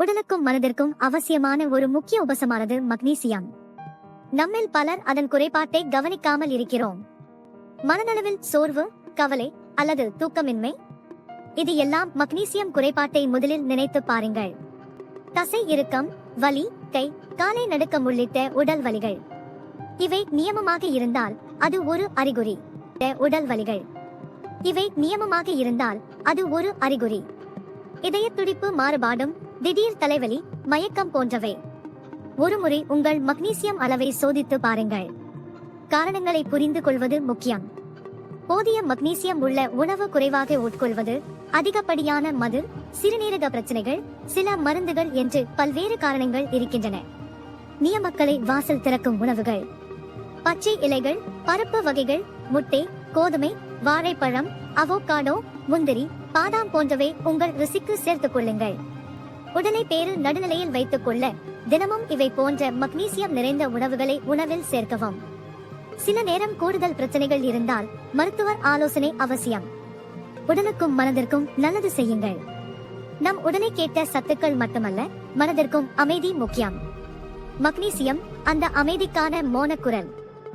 உடலுக்கும் மனதிற்கும் அவசியமான ஒரு முக்கிய உபசமானது மக்னீசியம். நம்மில் பலர் அதன் குறைபாட்டை கவனிக்காமல் இருக்கிறோம். மனநளவில் சோர்வு கவலை அல்லது தூக்கமின்மை? இது எல்லாம் மக்னீசியம் குறைபாட்டை முதலில் நினைத்து பாருங்கள். தசை இறுக்கம் வலி கை காலை நடுக்கம் உள்ளிட்ட உடல் வலிகள். இவை நியமமாக இருந்தால் அது ஒரு அறிகுறி. உடல் வலிகள். இவை நியமமாக இருந்தால் அது ஒரு அறிகுறி. இதய துடிப்பு மாறுபாடும் திடீர் தலைவலி மயக்கம் போன்றவை. ஒருமுறை உங்கள் மக்னீசியம் அளவை சோதித்து பாருங்கள். காரணங்களை புரிந்து கொள்வது முக்கியம். போதிய மக்னீசியம் உள்ள உணவு குறைவாக உட்கொள்வது அதிகப்படியான மது சிறுநீரக பிரச்சனைகள் சில மருந்துகள் என்று பல்வேறு காரணங்கள் இருக்கின்றன. நியமக்களை வாசல் திறக்கும் உணவுகள். பச்சை இலைகள் பருப்பு வகைகள் முட்டை கோதுமை வாழைப்பழம் அவோகாடோ முந்திரி பாதாம் போன்றவை உங்கள் ருசிக்கு சேர்த்துக் கொள்ளுங்கள். உடலை பேரில் நடுநிலையில் வைத்துக் கொள்ள தினமும் இவை போன்ற மக்னீசியம் நிறைந்த உணவுகளை உணவில் சேர்க்கவும். சில நேரம் கூடுதல் பிரச்சனைகள் இருந்தால் மருத்துவர் ஆலோசனை அவசியம். உடலுக்கும் மனதிற்கும் நல்லது செய்யுங்கள். நம் உடலை கேட்ட சத்துக்கள் மட்டுமல்ல மனதிற்கும் அமைதி முக்கியம். மக்னீசியம் அந்த அமைதிக்கான மோனக்குரல்.